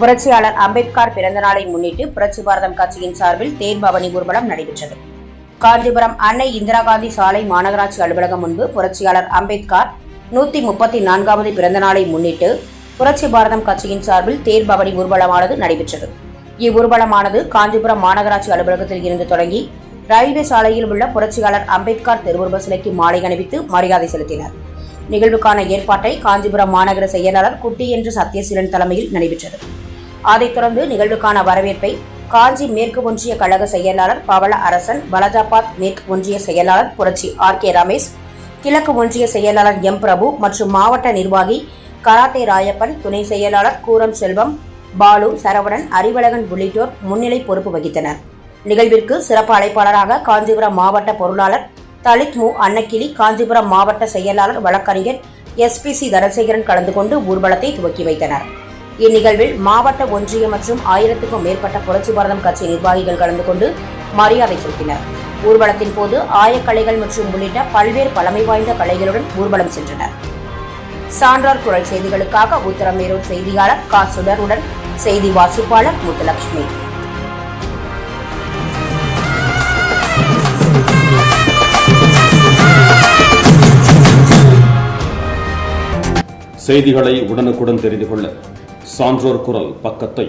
புரட்சியாளர் அம்பேத்கர் பிறந்த நாளை முன்னிட்டு புரட்சி பாரதம் கட்சியின் சார்பில் தேர்பவனி ஊர்வலம் நடைபெற்றது. காஞ்சிபுரம் அன்னை இந்திரா காந்தி சாலை மாநகராட்சி அலுவலகம் முன்பு புரட்சியாளர் அம்பேத்கர் நூத்தி முப்பத்தி நான்காவது பிறந்த நாளை முன்னிட்டு புரட்சி பாரதம் கட்சியின் சார்பில் தேர்பவனி ஊர்வலமானது நடைபெற்றது. இவ்வூர்வலமானது காஞ்சிபுரம் மாநகராட்சி அலுவலகத்தில் இருந்து தொடங்கி ரயில்வே சாலையில் உள்ள புரட்சியாளர் அம்பேத்கர் திருவுருவ சிலைக்கு மாலை அணிவித்து மரியாதை செலுத்தினர். நிகழ்வுக்கான ஏற்பாட்டை காஞ்சிபுரம் மாநகர செயலாளர் குட்டி என்று சத்யசீலன் தலைமையில் நடைபெற்றது. அதைத் தொடர்ந்து நிகழ்வுக்கான வரவேற்பை காஞ்சி மேற்கு ஒன்றிய கழக செயலாளர் பவள அரசன் பலஜாபாத் மேற்கு ஒன்றிய செயலாளர் புரட்சி ஆர் கே ரமேஷ் கிழக்கு ஒன்றிய செயலாளர் எம் பிரபு மற்றும் மாவட்ட நிர்வாகி கராத்தே ராயப்பன் துணை செயலாளர் கூரம் செல்வம் பாலு சரவணன் அறிவழகன் உள்ளிட்டோர் முன்னிலை பொறுப்பு வகித்தனர். நிகழ்விற்கு சிறப்பு அழைப்பாளராக காஞ்சிபுரம் மாவட்ட பொருளாளர் தலித் மு. அன்னக்கிளி காஞ்சிபுரம் மாவட்ட செயலாளர் வழக்கறிஞர் எஸ்பிசி தனசேகரன் கலந்து கொண்டு ஊர்வலத்தை துவக்கி வைத்தனர். இந்நிகழ்வில் மாவட்ட ஒன்றிய மற்றும் ஆயிரத்துக்கும் மேற்பட்ட புரட்சி பாரதம் கட்சி நிர்வாகிகள் கலந்து கொண்டு மரியாதை செலுத்தினர். ஊர்வலத்தின் போது ஆயக்கலைகள் மற்றும் உள்ளிட்ட பல்வேறு பழமை வாய்ந்த கலைகளுடன் ஊர்வலம் சென்றனர். சான்றார் குரல் செய்திகளுக்காக உத்தரமேரூர் செய்தியாளர் கா. சுடருடன் செய்தி வாசிப்பாளர் முத்துலட்சுமி. செய்திகளை உடனுக்குடன் தெரிந்து கொள்ள சான்றோர் குரல் பக்கத்தை